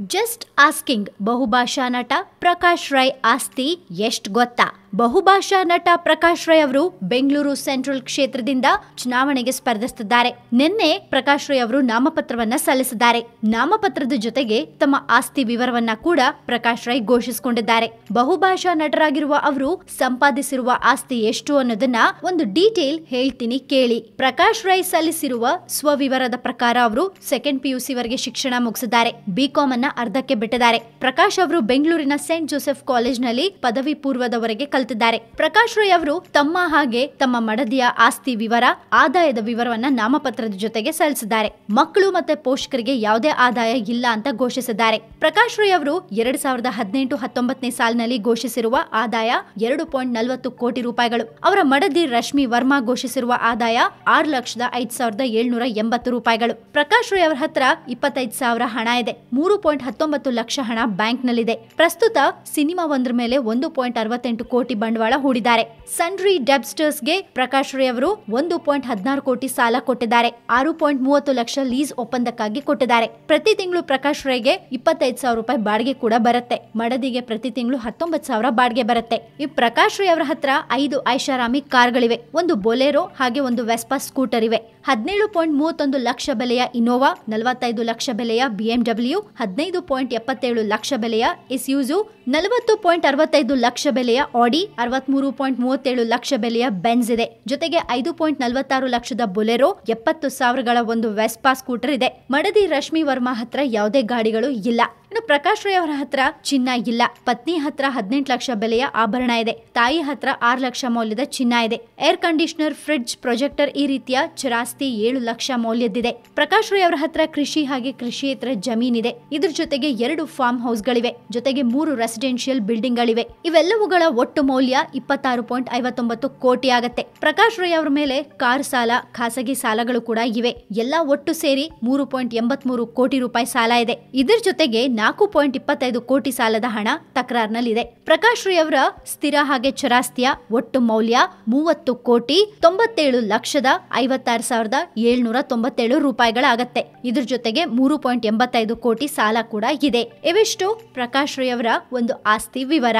Just asking ಬಹುಭಾಷಾ ನಟ ಪ್ರಕಾಶ್ ರೈ ಆಸ್ತಿ ಎಷ್ಟು ಗೊತ್ತಾ? ಬಹುಭಾಷಾ ನಟ ಪ್ರಕಾಶ್ ರೈ ಅವರು ಬೆಂಗಳೂರು ಸೆಂಟ್ರಲ್ ಕ್ಷೇತ್ರದಿಂದ ಚುನಾವಣೆಗೆ ಸ್ಪರ್ಧಿಸುತ್ತಿದ್ದಾರೆ. ನಿನ್ನೆ ಪ್ರಕಾಶ್ ರೈ ಅವರು ನಾಮಪತ್ರವನ್ನ ಸಲ್ಲಿಸಿದ್ದಾರೆ. ನಾಮಪತ್ರದ ಜೊತೆಗೆ ತಮ್ಮ ಆಸ್ತಿ ವಿವರವನ್ನ ಕೂಡ ಪ್ರಕಾಶ್ ರೈ ಘೋಷಿಸಿಕೊಂಡಿದ್ದಾರೆ. ಬಹುಭಾಷಾ ನಟರಾಗಿರುವ ಅವರು ಸಂಪಾದಿಸಿರುವ ಆಸ್ತಿ ಎಷ್ಟು ಅನ್ನೋದನ್ನ ಒಂದು ಡೀಟೇಲ್ ಹೇಳ್ತೀನಿ ಕೇಳಿ. ಪ್ರಕಾಶ್ ರೈ ಸಲ್ಲಿಸಿರುವ ಸ್ವವಿವರದ ಪ್ರಕಾರ ಅವರು ಸೆಕೆಂಡ್ ಪಿಯುಸಿ ವರೆಗೆ ಶಿಕ್ಷಣ ಮುಗಿಸಿದ್ದಾರೆ. ಬಿಕಾಂ ಅನ್ನ ಅರ್ಧಕ್ಕೆ ಬಿಟ್ಟಿದ್ದಾರೆ. ಪ್ರಕಾಶ್ ಅವರು ಬೆಂಗಳೂರಿನ ಸೇಂಟ್ ಜೋಸೆಫ್ ಕಾಲೇಜ್ನಲ್ಲಿ ಪದವಿ ಪೂರ್ವದವರೆಗೆ ಕಲ್ತಿದ್ದಾರೆ. ಪ್ರಕಾಶ್ ರೈ ಅವರು ತಮ್ಮ ಹಾಗೆ ತಮ್ಮ ಮಡದಿಯ ಆಸ್ತಿ ವಿವರ, ಆದಾಯದ ವಿವರವನ್ನ ನಾಮಪತ್ರದ ಜೊತೆಗೆ ಸಲ್ಲಿಸಿದ್ದಾರೆ. ಮಕ್ಕಳು ಮತ್ತೆ ಪೋಷಕರಿಗೆ ಯಾವುದೇ ಆದಾಯ ಇಲ್ಲ ಅಂತ ಘೋಷಿಸಿದ್ದಾರೆ. ಪ್ರಕಾಶ್ ರೈ ಅವರು ಎರಡ್ ಸಾವಿರದ ಹದಿನೆಂಟು ಹತ್ತೊಂಬತ್ತನೇ ಸಾಲಿನಲ್ಲಿ ಘೋಷಿಸಿರುವ ಆದಾಯ ಎರಡು ಪಾಯಿಂಟ್ ನಲವತ್ತು ಕೋಟಿ ರೂಪಾಯಿಗಳು. ಅವರ ಮಡದಿ ರಶ್ಮಿ ವರ್ಮಾ ಘೋಷಿಸಿರುವ ಆದಾಯ ಆರು ಲಕ್ಷದ ಐದ್ ಸಾವಿರದ ಏಳ್ನೂರ ಎಂಬತ್ತು ರೂಪಾಯಿಗಳು. ಪ್ರಕಾಶ್ ರೈ ಅವರ ಹತ್ರ ಇಪ್ಪತ್ತೈದು ಸಾವಿರ ಹಣ ಇದೆ. ಮೂರು ಪಾಯಿಂಟ್ ಹತ್ತೊಂಬತ್ತು ಲಕ್ಷ ಹಣ ಬ್ಯಾಂಕ್ ನಲ್ಲಿದೆ ಪ್ರಸ್ತುತ ಸಿನಿಮಾ ಒಂದ್ರ ಮೇಲೆ ಒಂದು ಪಾಯಿಂಟ್ ಅರವತ್ತೆಂಟು ಕೋಟಿ ಬಂಡವಾಳ ಹೂಡಿದ್ದಾರೆ. ಸನ್ರಿ ಡೆಬ್ಸ್ಟರ್ಸ್ಗೆ ಪ್ರಕಾಶ್ ರೈ ಅವರು ಒಂದು ಪಾಯಿಂಟ್ ಹದಿನಾರು ಕೋಟಿ ಸಾಲ ಕೊಟ್ಟಿದ್ದಾರೆ. ಆರು ಪಾಯಿಂಟ್ ಮೂವತ್ತು ಲಕ್ಷ ಲೀಸ್ ಒಪ್ಪಂದಕ್ಕಾಗಿ ಕೊಟ್ಟಿದ್ದಾರೆ. ಪ್ರತಿ ತಿಂಗಳು ಪ್ರಕಾಶ್ ರೈಗೆ ಇಪ್ಪತ್ತೈದು ಸಾವಿರ ರೂಪಾಯಿ ಬಾಡಿಗೆ ಕೂಡ ಬರುತ್ತೆ. ಮಡದಿಗೆ ಪ್ರತಿ ತಿಂಗಳು ಹತ್ತೊಂಬತ್ತು ಸಾವಿರ ಬಾಡಿಗೆ ಬರುತ್ತೆ. ಈ ಪ್ರಕಾಶ್ ರೈ ಅವರ ಹತ್ರ ಐದು ಐಷಾರಾಮಿ ಕಾರ್ಗಳಿವೆ. ಒಂದು ಬೊಲೆರೋ ಹಾಗೆ ಒಂದು ವೆಸ್ಪಾ ಸ್ಕೂಟರ್ ಇವೆ. ಹದಿನೇಳು ಪಾಯಿಂಟ್ ಮೂವತ್ತೊಂದು ಲಕ್ಷ ಬೆಲೆಯ ಇನೋವಾ ನಲವತ್ತೈದು ಲಕ್ಷ ಬೆಲೆಯ ಬಿಎಂಡಬ್ಲ್ಯೂ ಹದಿನೈದು ಪಾಯಿಂಟ್ ಎಪ್ಪತ್ತೇಳು ಲಕ್ಷ ಬೆಲೆಯ ಇಸ್ಯೂಸು ನಲವತ್ತು ಪಾಯಿಂಟ್ ಅರವತ್ತೈದು ಲಕ್ಷ ಬೆಲೆಯ ಆಡಿ ಅರವತ್ಮೂರು ಪಾಯಿಂಟ್ ಮೂವತ್ತೇಳು ಲಕ್ಷ ಬೆಲೆಯ ಬೆನ್ಸ್ ಇದೆ. ಜೊತೆಗೆ ಐದು ಪಾಯಿಂಟ್ ನಲವತ್ತಾರು ಲಕ್ಷದ ಬೊಲೆರೋ, ಎಪ್ಪತ್ತು ಸಾವಿರಗಳ ಒಂದು ವೆಸ್ಪಾ ಸ್ಕೂಟರ್ ಇದೆ. ಮಡದಿ ರಶ್ಮಿ ವರ್ಮಾ ಹತ್ರ ಯಾವುದೇ ಗಾಡಿಗಳು ಇಲ್ಲ. ಇನ್ನು ಪ್ರಕಾಶ್ ರೈ ಅವರ ಹತ್ರ ಚಿನ್ನ ಇಲ್ಲ. ಪತ್ನಿ ಹತ್ರ ಹದಿನೆಂಟು ಲಕ್ಷ ಬೆಲೆಯ ಆಭರಣ ಇದೆ. ತಾಯಿ ಹತ್ರ ಆರು ಲಕ್ಷ ಮೌಲ್ಯದ ಚಿನ್ನ ಇದೆ. ಏರ್ ಕಂಡೀಷನರ್, ಫ್ರಿಡ್ಜ್, ಪ್ರೊಜೆಕ್ಟರ್ ಈ ರೀತಿಯ ಚರಾಸ್ತಿ ಏಳು ಲಕ್ಷ ಮೌಲ್ಯದಿದೆ ಪ್ರಕಾಶ್ ರೈ ಅವರ ಹತ್ರ ಕೃಷಿ ಹಾಗೆ ಕೃಷಿಯೇತರ ಜಮೀನಿದೆ ಇದ್ರ ಜೊತೆಗೆ ಎರಡು ಫಾರ್ಮ್ ಹೌಸ್ಗಳಿವೆ. ಜೊತೆಗೆ ಮೂರು ರೆಸಿಡೆನ್ಷಿಯಲ್ ಬಿಲ್ಡಿಂಗ್ ಗಳಿವೆ ಇವೆಲ್ಲವುಗಳ ಒಟ್ಟು ಮೌಲ್ಯ ಇಪ್ಪತ್ತಾರು ಪಾಯಿಂಟ್ ಐವತ್ತೊಂಬತ್ತು ಕೋಟಿ ಆಗತ್ತೆ. ಪ್ರಕಾಶ್ ರೈ ಅವರ ಮೇಲೆ ಕಾರ್ ಸಾಲ, ಖಾಸಗಿ ಸಾಲಗಳು ಕೂಡ ಇವೆ. ಎಲ್ಲ ಒಟ್ಟು ಸೇರಿ ಮೂರು ಪಾಯಿಂಟ್ ಎಂಬತ್ ಮೂರು ಕೋಟಿ ರೂಪಾಯಿ ಸಾಲ ಇದೆ. ಇದರ ಜೊತೆಗೆ ನಾಲ್ಕು ಪಾಯಿಂಟ್ ಇಪ್ಪತ್ತೈದು ಕೋಟಿ ಸಾಲದ ಹಣ ತಕರಾರ್ನಲ್ಲಿದೆ. ಪ್ರಕಾಶ್ ರೈ ಅವರ ಸ್ಥಿರ ಹಾಗೆ ಚರಾಸ್ತಿಯ ಒಟ್ಟು ಮೌಲ್ಯ ಮೂವತ್ತು ಕೋಟಿ ತೊಂಬತ್ತೇಳು ಲಕ್ಷದ ಐವತ್ತಾರು ಸಾವಿರದ ಏಳ್ನೂರ ತೊಂಬತ್ತೇಳು ರೂಪಾಯಿಗಳಾಗತ್ತೆ. ಇದ್ರ ಜೊತೆಗೆ ಮೂರು ಪಾಯಿಂಟ್ ಎಂಬತ್ತೈದು ಕೋಟಿ ಸಾಲ ಕೂಡ ಇದೆ. ಇವಿಷ್ಟು ಪ್ರಕಾಶ್ ರೈ ಅವರ ಒಂದು ಆಸ್ತಿ ವಿವರ.